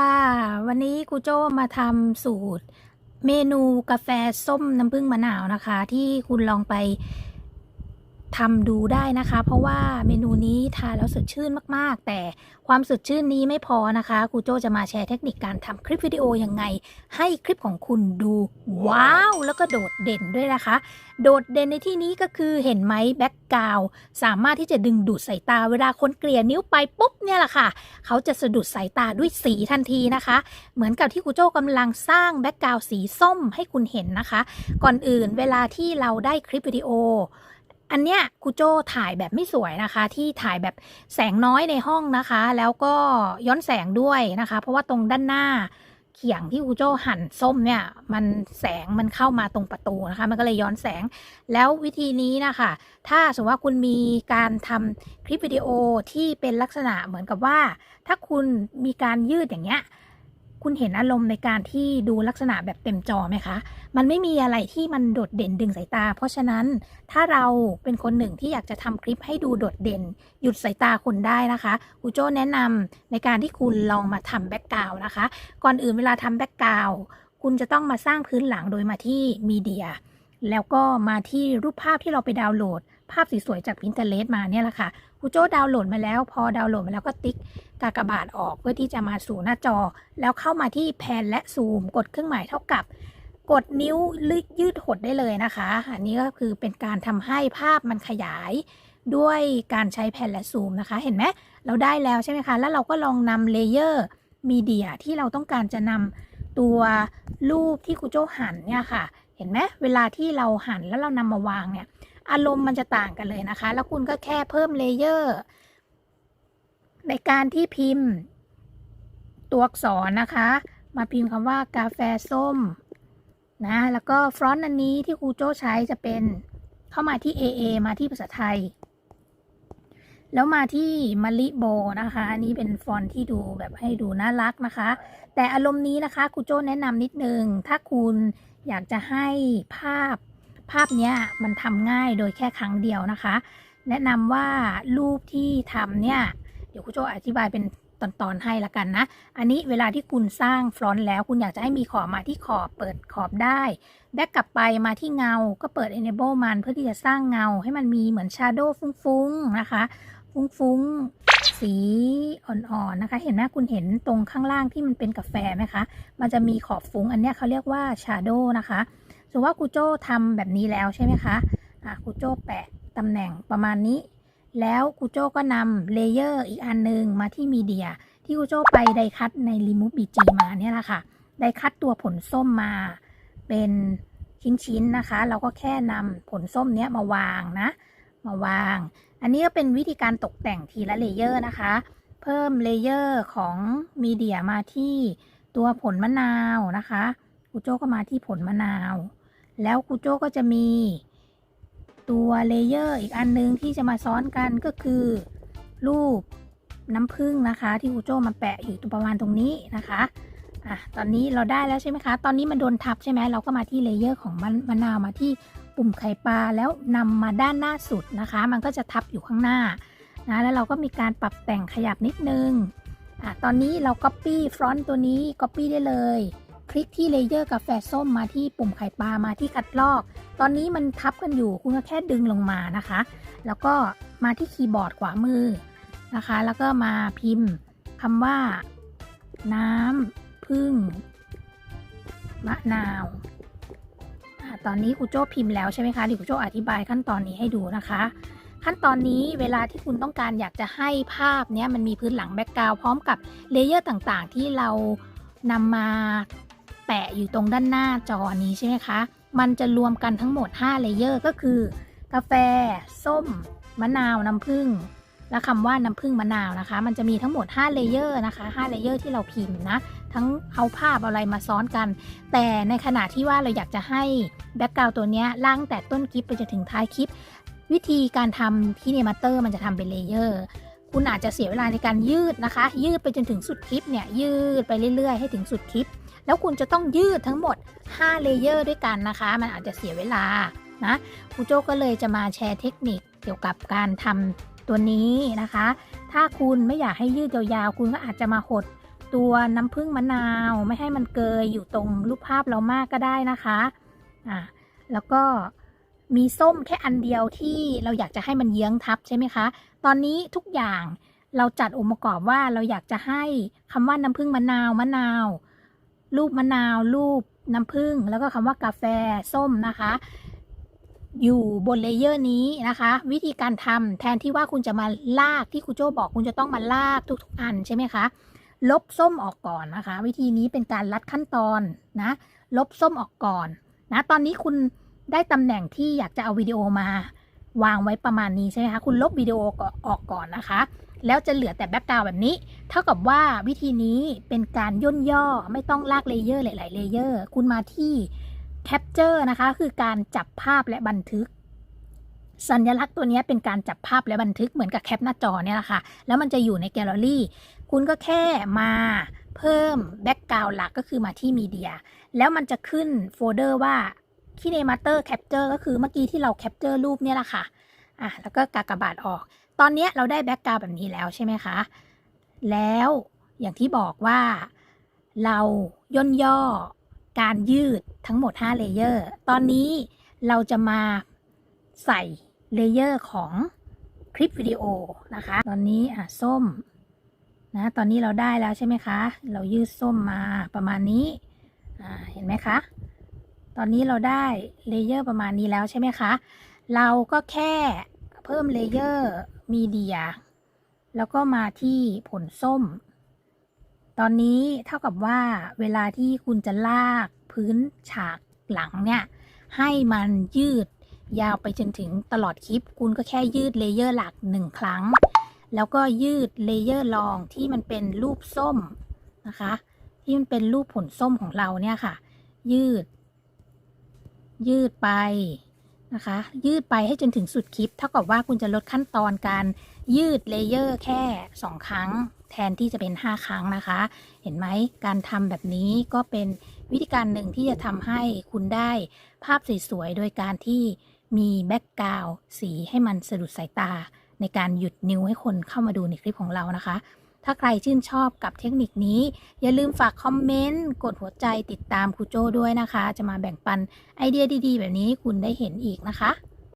ค่ะวันนี้ครูโจ้มาทำสูตร เมนูกาแฟส้มน้ำผึ้งมะนาวนะคะ ที่คุณลองไป ทำดูได้นะคะ เพราะว่าเมนูนี้ทานแล้วสดชื่นมากๆ แต่ความสดชื่นนี้ไม่พอนะคะครูโจจะมาแชร์เทคนิคการทำคลิปวิดีโอยังไง ให้คลิปของคุณดูว้าว แล้วก็โดดเด่นด้วยนะคะ โดดเด่นในที่นี้ก็คือเห็นไหมแบ็กกราวสามารถที่จะดึงดูดสายตาเวลาคนเกลี่ยนิ้วไปปุ๊บเนี่ยแหละค่ะ เขาจะสะดุดสายตาด้วยสีทันทีนะคะ เหมือนกับที่ครูโจกำลังสร้างแบ็กกราวสีส้มให้คุณเห็นนะคะ ก่อนอื่นเวลาที่เราได้คลิปวิดีโอ อันเนี้ยครูโจถ่ายแบบไม่สวยนะคะ ที่ถ่ายแบบแสงน้อยในห้องนะคะ แล้วก็ย้อนแสงด้วยนะคะ เพราะว่าตรงด้านหน้าเขียงที่ครูโจหั่นส้มเนี่ยมันแสงมันเข้ามาตรงประตูนะคะ มันก็เลยย้อนแสงแล้ววิธีนี้นะคะ ถ้าสมมติว่าคุณมีการทำคลิปวิดีโอที่เป็นลักษณะเหมือนกับว่า ถ้าคุณมีการยืดอย่างเงี้ย คุณเห็นอารมณ์ในการที่ดูลักษณะแบบเต็มจอไหมคะ มันไม่มีอะไรที่มันโดดเด่นดึงสายตา เพราะฉะนั้นถ้าเราเป็นคนหนึ่งที่อยากจะทำคลิปให้ดูโดดเด่น หยุดสายตาคุณได้นะคะครูโจ้แนะนำในการที่คุณลองมาทำแบ็กกราวนะคะ ก่อนอื่นเวลาทำแบ็กกราวคุณจะต้องมาสร้างพื้นหลังโดยมาที่มีเดียแล้วก็มาที่รูปภาพที่เราไปดาวน์โหลด ภาพสวยๆจาก Pinterest มาเนี่ยแหละค่ะครูโจ้ดาวน์โหลดมาแล้ว พอดาวน์โหลดมาแล้วก็ติ๊กกากบาทออกเพื่อที่จะมาสู่หน้าจอ แล้วเข้ามาที่แพนและซูม กดเครื่องหมายเท่ากับ กดนิ้วยืดหดได้เลยนะคะ อันนี้ก็คือเป็นการทำให้ภาพมันขยายด้วยการใช้แผ่นและซูมนะคะ เห็นไหมเราได้แล้วใช่ไหมคะ แล้วเราก็ลองนำเลเยอร์มีเดียที่เราต้องการจะนำตัวรูปที่ครูโจ้หันเนี่ยค่ะ เห็นไหมเวลาที่เราหันแล้วเรานำมาวางเนี่ย อารมณ์มันจะต่างกันเลยนะคะ แล้วคุณก็แค่เพิ่มเลเยอร์ ในการที่พิมพ์ ตัวอักษรนะคะ มาพิมพ์คำว่ากาแฟส้มนะแล้วก็ฟรอนต์อันนี้ที่ครูโจ้ใช้จะเป็นเข้ามาที่ AA มาที่ภาษาไทย แล้วมาที่มะลิโบนะคะ อันนี้เป็นฟอนต์ที่ดูแบบให้ดูน่ารักนะคะ แต่อารมณ์นี้นะคะครูโจ้แนะนำนิดนึง ถ้าคุณอยากจะให้ภาพ ภาพเนี้ยมันทำง่ายโดยแค่ครั้งเดียวนะคะ แนะนำว่ารูปที่ทำเนี่ย เดี๋ยวครูโจอธิบายเป็นตอนๆให้ละกันนะ อันนี้เวลาที่คุณสร้างฟรอนต์แล้ว คุณอยากจะให้มีขอบมาที่ขอบเปิดขอบได้ แบ็กกลับไปมาที่เงา ก็เปิด enable มันเพื่อที่จะสร้างเงาให้มันมีเหมือน shadow ฟุ้งๆนะคะ ฟุ้งๆ สีอ่อนๆนะคะ เห็นไหมคุณเห็นตรงข้างล่างที่มันเป็นกาแฟไหมคะ มันจะมีขอบฟุ้งอันนี้เขาเรียกว่า shadow นะคะ สมมติว่าครูโจ้ทำแบบนี้แล้วใช่ไหมคะอะครูโจ้แปะตำแหน่งประมาณนี้ แล้วครูโจ้ก็นำเลเยอร์อีกอันหนึงมาที่มีเดีย ที่ครูโจ้ไปไดคัตใน Remove BG มาเนี่ยแหละค่ะไดคัตตัวผลส้มมาเป็นชิ้นๆนะคะ เราก็แค่นำผลส้มเนี้ยมาวางนะ มาวาง อันนี้ก็เป็นวิธีการตกแต่งทีละเลเยอร์นะคะ เพิ่มเลเยอร์ของมีเดียมาที่ตัวผลมะนาวนะคะครูโจ้ก็มาที่ผลมะนาว แล้วครูโจ้ก็จะมีตัวเลเยอร์อีกอันนึงที่จะมาซ้อนกันก็คือ รูปน้ำผึ้งนะคะ ที่ครูโจ้มาแปะอยู่ตรงประมาณตรงนี้นะคะอะตอนนี้เราได้แล้วใช่ไหมคะ ตอนนี้มันโดนทับใช่ไหมเราก็มาที่เลเยอร์ของมะนาวมาที่ปุ่มไข่ปลาแล้วนำมาด้านหน้าสุดนะคะ มันก็จะทับอยู่ข้างหน้านะแล้วเราก็มีการปรับแต่งขยับนิดนึงอะตอนนี้เรา Copy ฟรอนต์ตัวนี้ Copy ได้เลย คลิกที่เลเยอร์กาแฟส้มมาที่ปุ่มไข่ปลามาที่คัดลอก ตอนนี้มันทับกันอยู่คุณก็แค่ดึงลงมานะคะ แล้วก็มาที่คีย์บอร์ดขวามือนะคะ แล้วก็มาพิมพ์คำว่า น้ำพึ่งมะนาวตอนนี้ครูโจ้พิมพ์แล้วใช่ไหมคะเดี๋ยวครูโจ้อธิบายขั้นตอนนี้ให้ดูนะคะ ขั้นตอนนี้เวลาที่คุณต้องการอยากจะให้ภาพเนี้ยมันมีพื้นหลังแบ็กกราวพร้อมกับเลเยอร์ต่างๆ ที่เรานำมา แปะอยู่ตรงด้านหน้าจอนี้ใช่ไหมคะ มันจะรวมกันทั้งหมด 5 เลเยอร์ก็คือ กาแฟ ส้ม มะนาว น้ำผึ้ง และคำว่าน้ำผึ้งมะนาวนะคะ มันจะมีทั้งหมด 5 เลเยอร์นะคะ5เลเยอร์ที่เราพิมพ์นะ ทั้งเอาภาพอะไรมาซ้อนกัน แต่ในขณะที่ว่าเราอยากจะให้แบ็กกราวตัวนี้ล่างแต่ต้นคลิปไปจนถึงท้ายคลิป วิธีการทำที่เนมัตเตอร์มันจะทำเป็นเลเยอร์ คุณอาจจะเสียเวลาในการยืดนะคะ ยืดไปจนถึงสุดคลิปเนี่ยยืดไปเรื่อยๆ ให้ถึงสุดคลิป แล้วคุณจะต้องยืดทั้งหมด5เลเยอร์ด้วยกันนะคะ มันอาจจะเสียเวลานะครูโจก็เลยจะมาแชร์เทคนิคเกี่ยวกับการทำตัวนี้นะคะ ถ้าคุณไม่อยากให้ยืดยาวๆคุณก็อาจจะมาหดตัวน้ำผึ้งมะนาวไม่ให้มันเกยอยู่ตรงรูปภาพเรามากก็ได้นะคะอะแล้วก็ มีส้มแค่อันเดียวที่เราอยากจะให้มันเยื้องทับใช่ไหมคะ ตอนนี้ทุกอย่างเราจัดองค์ประกอบว่าเราอยากจะให้คำว่าน้ำผึ้งมะนาวมะนาว รูปมะนาว รูปน้ำผึ้งแล้วก็คำว่ากาแฟส้มนะคะ อยู่บนเลเยอร์นี้นะคะ วิธีการทำแทนที่ว่าคุณจะมาลากที่ครูโจ้บอกคุณจะต้องมาลากทุกๆ อันใช่ไหมคะ ลบส้มออกก่อนนะคะ วิธีนี้เป็นการลัดขั้นตอนนะ ลบส้มออกก่อนนะ ตอนนี้คุณ ได้ตำแหน่งที่อยากจะเอาวิดีโอมาวางไว้ประมาณนี้ใช่ไหมคะ คุณลบวิดีโอออกก่อนนะคะ แล้วจะเหลือแต่แบ็กกราวด์แบบนี้ เท่ากับว่าวิธีนี้เป็นการย่นย่อไม่ต้องลากเลเยอร์หลาย ๆ เลเยอร์ คุณมาที่แคปเจอร์นะคะ คือการจับภาพและบันทึก สัญลักษณ์ตัวนี้เป็นการจับภาพและบันทึกเหมือนกับแคปหน้าจอเนี่ยแหละค่ะ แล้วมันจะอยู่ในแกลเลอรี่ คุณก็แค่มาเพิ่มแบ็กกราวด์หลักก็คือมาที่มีเดีย แล้วมันจะขึ้นโฟลเดอร์ว่า Kinemaster Capture ก็คือเมื่อกี้ที่เราแคปเจอร์รูปเนี่ยแหละค่ะอะแล้วก็กากบาทออก ตอนนี้เราได้แบ็กกราวด์แบบนี้แล้วใช่ไหมคะ แล้วอย่างที่บอกว่าเราย่นย่อการยืดทั้งหมด 5 เลเยอร์ ตอนนี้เราจะมาใส่เลเยอร์ของคลิปวิดีโอนะคะ ตอนนี้อะส้มนะตอนนี้เราได้แล้วใช่ไหมคะ เรายืดส้มมาประมาณนี้อ่าเห็นไหมคะ ตอนนี้เราได้เลเยอร์ประมาณนี้แล้วใช่ไหมคะ เราก็แค่เพิ่มเลเยอร์มีเดีย แล้วก็มาที่ผลส้ม ตอนนี้เท่ากับว่าเวลาที่คุณจะลากพื้นฉากหลังเนี่ย ให้มันยืดยาวไปจนถึงตลอดคลิป คุณก็แค่ยืดเลเยอร์หลักหนึ่งครั้ง แล้วก็ยืดเลเยอร์รองที่มันเป็นรูปส้มนะคะ ที่มันเป็นรูปผลส้มของเราเนี่ยค่ะ ยืด ยืดไปนะคะ ยืดไปให้จนถึงสุดคลิป เท่ากับว่าคุณจะลดขั้นตอนการยืดเลเยอร์แค่ 2 ครั้ง แทนที่จะเป็น 5 ครั้งนะคะ เห็นไหมการทำแบบนี้ก็เป็นวิธีการหนึ่งที่จะทำให้คุณได้ภาพสวยๆโดยการที่มีแบ็กกราวสีให้มันสะดุดสายตา ในการหยุดนิ้วให้คนเข้ามาดูในคลิปของเรานะคะ ถ้าใครชื่นชอบกับเทคนิคนี้ อย่าลืมฝากคอมเมนต์ กดหัวใจติดตามครูโจ้ด้วยนะคะ จะมาแบ่งปันไอเดียดีๆ แบบนี้ให้คุณได้เห็นอีกนะคะ